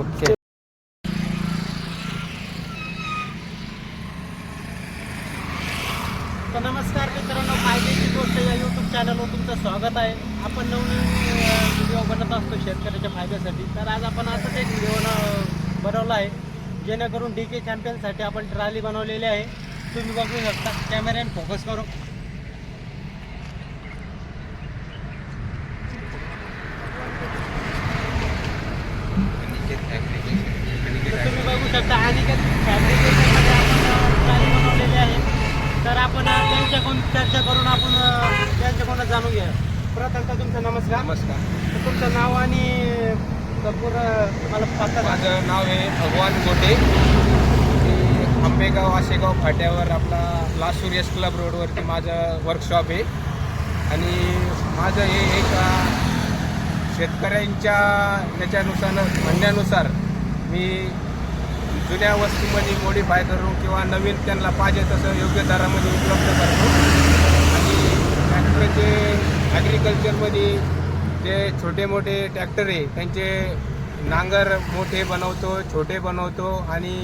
Okay. तर नमस्कार मित्रांनो फायद्याची गोष्ट या यूट्यूब चॅनलवर तुमचं स्वागत आहे. आपण नवनवीन व्हिडिओ बनत असतो शेतकऱ्याच्या फायद्यासाठी. तर आज आपण असंच एक व्हिडिओ बनवला आहे. जेणेकरून डी के चॅम्पियनसाठी आपण ट्रॉली बनवलेली आहे. तुम्ही बघू शकता. कॅमेऱ्याने फोकस करू तर तुम्ही बघू शकता आणि फॅब्रिकेशनमध्ये आपण ट्रॉली बनवलेली आहे. तर आपण त्यांच्याकडून चर्चा करून आपण त्यांच्याकडून जाणून घ्या प्रथम तर तुमचा नमस्कार. नमस्कार. तर तुमचं नाव आणि पूर्ण मला पत्ता. माझं नाव आहे भगवान गोटे. आंबेगाव आशेगाव फाट्यावर आपला लासूर एस क्लब रोडवरती माझं वर्कशॉप आहे. आणि माझं हे एक शेतकऱ्यांच्या याच्यानुसार म्हणण्यानुसार मी जुन्या वस्तूमध्ये मॉडीफाय करून किंवा नवीन त्यांना पाहिजे तसं योग्य दरामध्ये उपलब्ध करतो. आणि ट्रॅक्टरचे ॲग्रिकल्चरमध्ये जे छोटे मोठे ट्रॅक्टर आहे त्यांचे नांगर मोठे बनवतो छोटे बनवतो आणि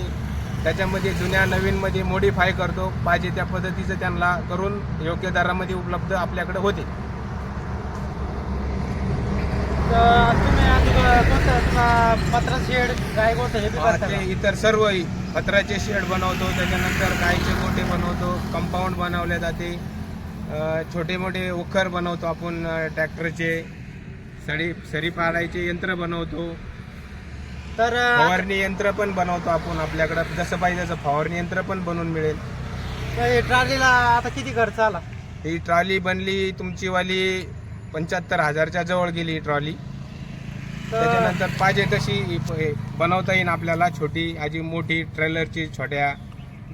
त्याच्यामध्ये जुन्या नवीनमध्ये मॉडीफाय करतो. पाहिजे त्या पद्धतीचं त्यांना करून योग्य दरामध्ये उपलब्ध आपल्याकडे होते. तर तुम्ही आज कसं पत्रा शेड काय कोणतं हे बी करता? इतर सर्व पत्राचे शेड बनवतो त्याच्यानंतर गायचे गोटे बनवतो कंपाऊंड बनवले जाते. अ, छोटे मोठे उखर बनवतो आपण अ, ट्रॅक्टरचे. सडी सरी पाडायचे यंत्र बनवतो. तर अ, फवारणी यंत्र पण बनवतो आपण आपल्याकडं. जसं पाहिजे तसं फवारणी यंत्र पण बनवून मिळेल. हे ट्रॉलीला आता किती खर्च आला? ही ट्रॉली बनली तुमचीवाली पंच्याहत्तर हजारच्या जवळ गेली ही ट्रॉली. त्याच्यानंतर पाहिजे तशी बनवता येईल आपल्याला छोटी आजी मोठी ट्रेलरची छोट्या.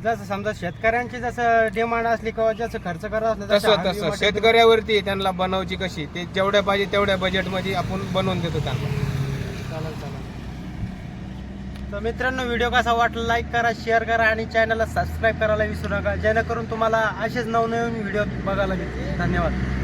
जसं समजा शेतकऱ्यांची जसं डिमांड असली किंवा जसं खर्च करत असलं तसं तसं. शेतकऱ्यावरती त्यांना बनवायची कशी ते जेवढ्या पाहिजे तेवढ्या बजेटमध्ये आपण बनवून देतो त्यांना. चालेल चालेल. तर मित्रांनो व्हिडिओ कसा वाटला लाईक करा शेअर करा आणि चॅनलला सबस्क्राईब करायला विसरू नका. जेणेकरून तुम्हाला असेच नवनवीन व्हिडिओ बघायला मिळतील धन्यवाद.